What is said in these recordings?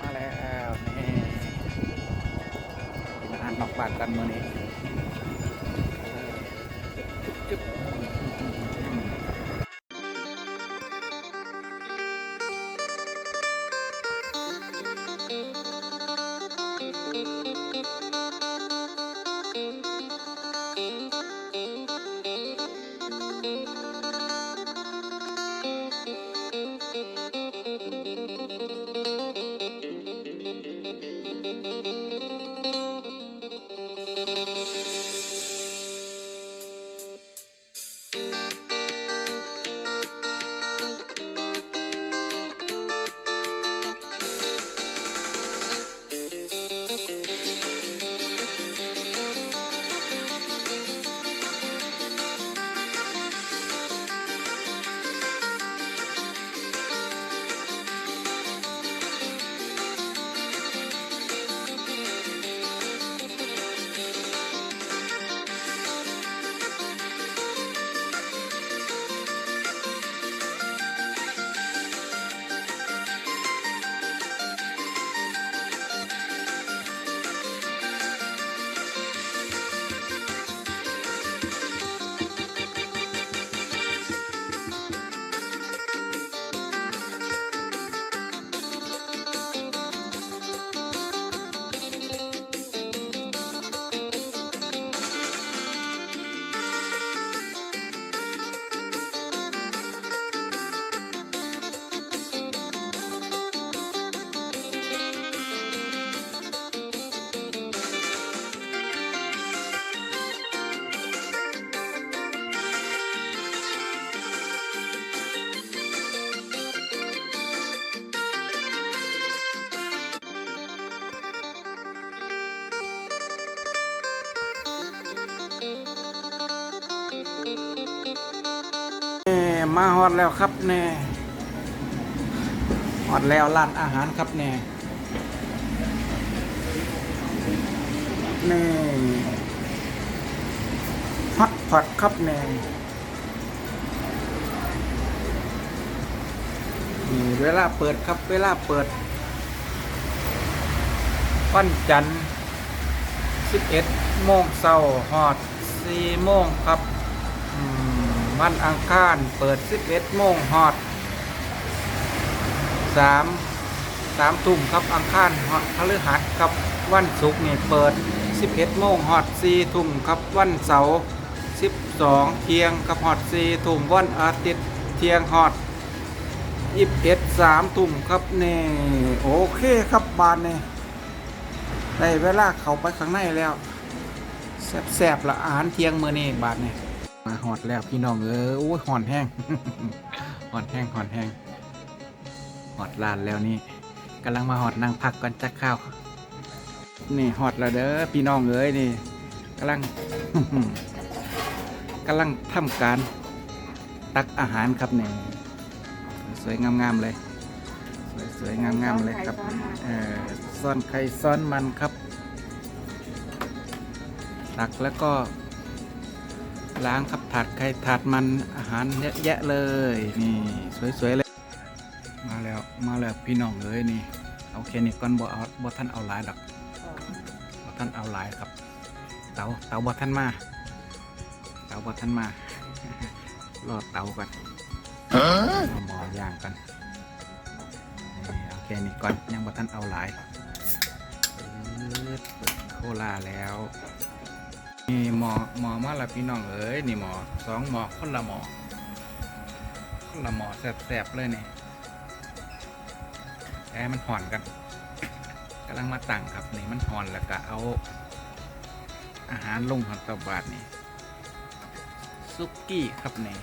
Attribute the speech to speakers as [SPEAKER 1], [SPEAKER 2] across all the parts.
[SPEAKER 1] มาแล้วนี่มาอาหานอกบ้านกันมื้อนี้ มาฮอดแล้วครับแน่ฮอดแล้วร้านอาหารครับแน่แน่ฮอตพอตครับแน่นี่เวลาเปิดครับ เวลาเปิด วันจันทร์11โมงเช้าฮอด4โมงครับ วันอังคาร เปิด 11โมงฮอด3 3ทุ่มครับอังคารฮอดพฤหัสครับวันศุกร์นี่เปิด 11โมงฮอด4ทุ่มครับวันเสาร์12เที่ยงครับฮอด4ทุ่มวันอาทิตย์เที่ยงฮอด21 3ทุ่มครับนี่โอเคครับบานนี่ได้เวลาเขาไปข้างในแล้วแซ่บๆละอาหารเที่ยงมื้อนี้บาทนี่ มาหอดแล้วพี่น้องเออโอ้ยหอนแห้งหอนแห้งหอนแห้งหอดลานแล้วนี่กำลังมาหอดนั่งพักก่อนจักข้าว นี่หอดแล้วเด้อพี่น้องเอ้ยนี่กำลังกำลังทำการตักอาหารครับนี่สวยๆงามๆเลย สวยๆงามๆเลยครับเออซ่อนไข่ซ่อนมันครับ ตักแล้วก็ ล้างครับถาดไข่ถาดมันอาหารเยอะแยะเลย นี่สวยๆเลย มาแล้วมาแล้วพี่น้องเอ้ยนี่เอาแค่นี้ก่อนบ่เอาบ่ท่านเอาหลายดอกบ่ท่านเอาหลายครับ เตาเตาบ่ท่านมา เตาบ่ท่านมารอเตาก่อนเอาหมอย่างกันนี่เอาแค่นี้ก่อนยังบ่ท่านเอาหลายโคลาแล้ว นี่หมอหมอมาแล้วพี่น้องเอ้ยนี่หมอสองหมอคนละหมอคนละหมอแสบๆเลยนี่แอร์มันห่อนกันกำลังมาตั้งครับนี่มันห่อนแล้วก็เอา อาหารลงหันตะบาทนี่ซุกี้ครับนี่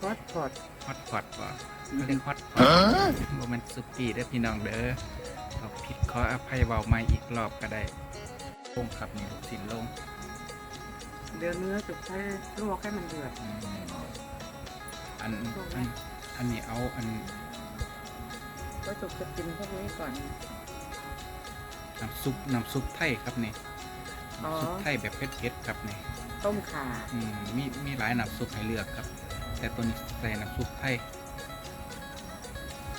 [SPEAKER 2] ฮอตพอต
[SPEAKER 1] ฮอตพอตป่ะเรียกฮอตพอตโมเมนซุกี้ได้อพี่น้องเด้อเราผิดขออภัยเบาไม่อีกรอบก็ได้ ลงครับนี่ลูกสินลง
[SPEAKER 2] เดี๋ยวเนื้อจุกให้ลวกให้มันเดือด
[SPEAKER 1] อืมอันอันอันนี้เอาอัน
[SPEAKER 2] ก็จุกจะกินพวกนี้ก่อน
[SPEAKER 1] น้ำซุปน้ำซุปไทยครับนี่
[SPEAKER 2] อ๋อ
[SPEAKER 1] น้ำซุปไทยแบบเผ็ดๆครับนี่
[SPEAKER 2] ต้มข่า
[SPEAKER 1] อืมมีมีหลายน้ำซุปให้เลือกครับ แต่ตัวนี้ใส่น้ำซุปไทย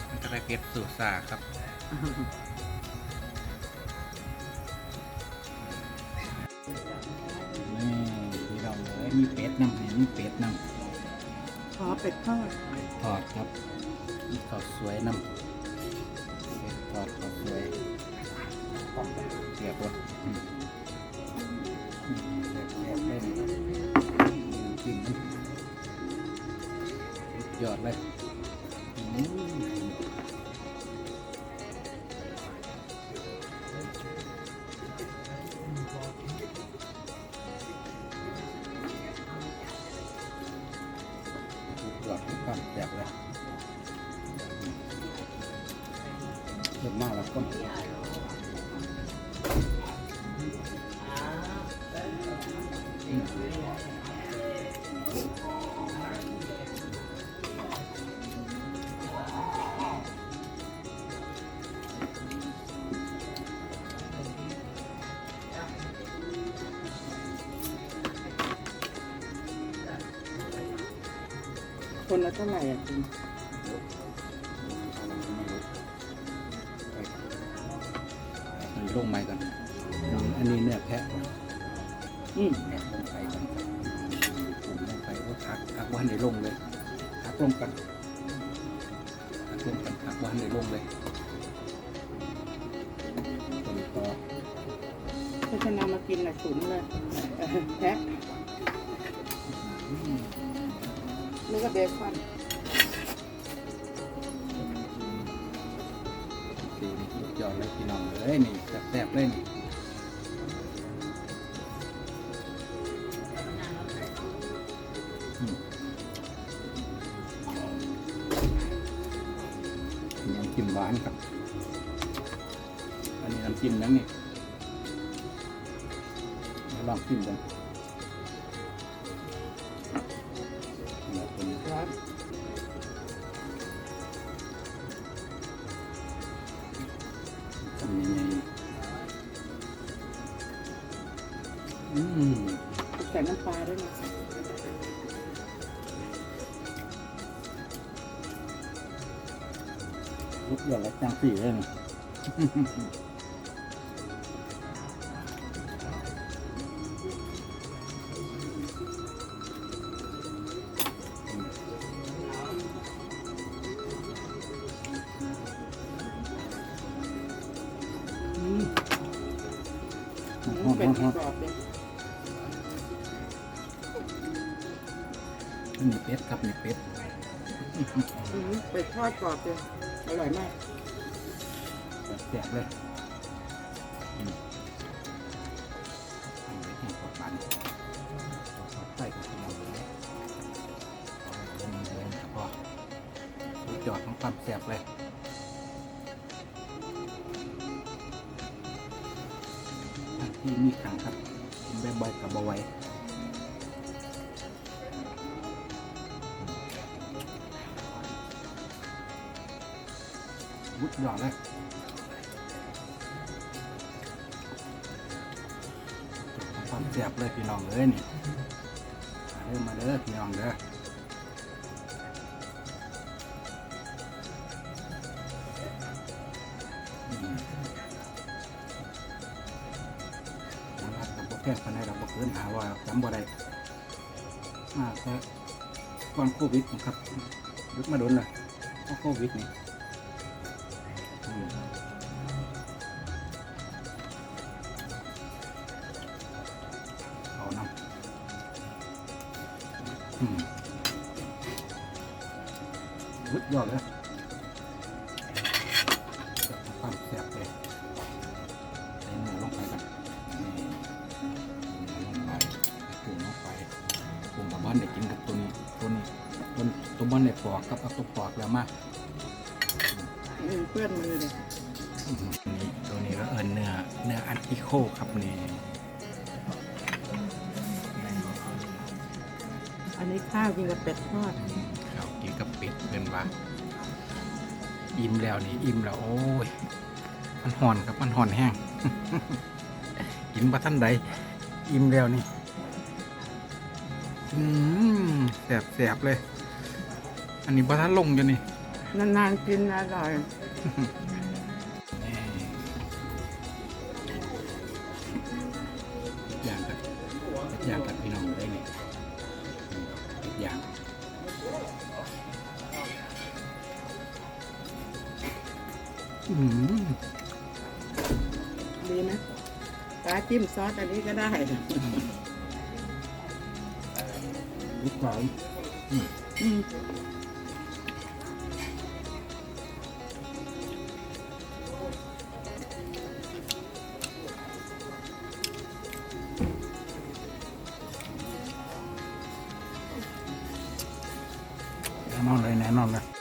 [SPEAKER 1] มันจะไปเป็ดสูตรซ่าครับ มีเป็ดนำเนี่ยมีเป็ดนำ
[SPEAKER 2] ขอเป็ดทอด
[SPEAKER 1] ทอดครับมีข้าวสวยนำเป็ดทอดข้าวสวยเสียบวะอืมอืมเสียบเสียบเล่นจริงยอดเลย ยอดทุกขั้นแบบเลยเยอะมากแล้วก็อืม
[SPEAKER 2] คนละเท่าไหร่อะจริง
[SPEAKER 1] มันลงไม้ก่อนอันนี้เนื้อแพะก่อน
[SPEAKER 2] อืม
[SPEAKER 1] แพะลงไปก่อนผมลงไปว่าคักคักวันในลงเลยคักลงกันคักลงกันคักวันในลงเลยตัวนี้ก็
[SPEAKER 2] โฆษณามากินน่ะฉุนเลยเออแพ็ค
[SPEAKER 1] อืม
[SPEAKER 2] นี่ก็เบคอน
[SPEAKER 1] สีนี่สุดยอดเลยพี่น้องเลยนี่แซ่บๆเลยนี่น้ำจิ้มหวานครับ อันนี้น้ำจิ้มนั่นนี่ลองจิ้มกัน
[SPEAKER 2] อื
[SPEAKER 1] ม
[SPEAKER 2] ใส่น้ำปลาด้วยนะ
[SPEAKER 1] ลุกหย่อนแล้วจังสี่เลยนี่
[SPEAKER 2] อืม
[SPEAKER 1] หอมห
[SPEAKER 2] เป็
[SPEAKER 1] อ
[SPEAKER 2] ด
[SPEAKER 1] มหอม
[SPEAKER 2] กรอบเลย
[SPEAKER 1] นี่เป็ดครับนี่เป็ด
[SPEAKER 2] อืมเป็ดทอดกรอบเลยอร่อยมาก
[SPEAKER 1] แสบเลยอืมเอาไปให้กดมันเอาใส่กับเราเลยเอาไปลงเลยนะครับพ่อสุดยอดของความแสบเลยที่มีขังครับกินบ่อยๆกับบ่ไหว วุดหยอดเลยความเสียบเลยพี่น้องเลยนี่มาเด้อมาเด้อพี่น้องเด้ออืมนะครับกับพวกแพทย์คนเราบอกเกินหาว่าจำบ่ได้มาแต่ก่อนโควิดนะครับยุดมาโดนเลยเพราะโควิดนี่ วุดยอดเลยความแซ่บเลยใส่เนื้อลงไปกันนี่เนื้อลงไปปรุงลงไปปรุงกับบ้านได้กินกับตัวนี้ตัวนี้ตัวตัวบ้านได้ปอกกับเอาตัวปอกแล้วมา
[SPEAKER 2] อืมเปื้อนมือเลย
[SPEAKER 1] นี่ตัวนี้ก็เอิญเนื้อเนื้ออันติโคครับนี่
[SPEAKER 2] อันนี้ข้าวกินกับเป็ดทอด
[SPEAKER 1] ข้าวกินกับเป็ดเป็นวะอิ่มแล้วนี่อิ่มแล้วโอ้ยมันห่อนครับมันห่อนแห้งกินปบะท่านใดอิ่มแล้วนี่อืมแสบๆเลย อันนี้ปบะท่านลงอยู่นี่นานๆกินอร่อย
[SPEAKER 2] ดี
[SPEAKER 1] นะปลาจิ้มซอสอันนี้ก็ได้
[SPEAKER 2] ลูกค้า
[SPEAKER 1] อืม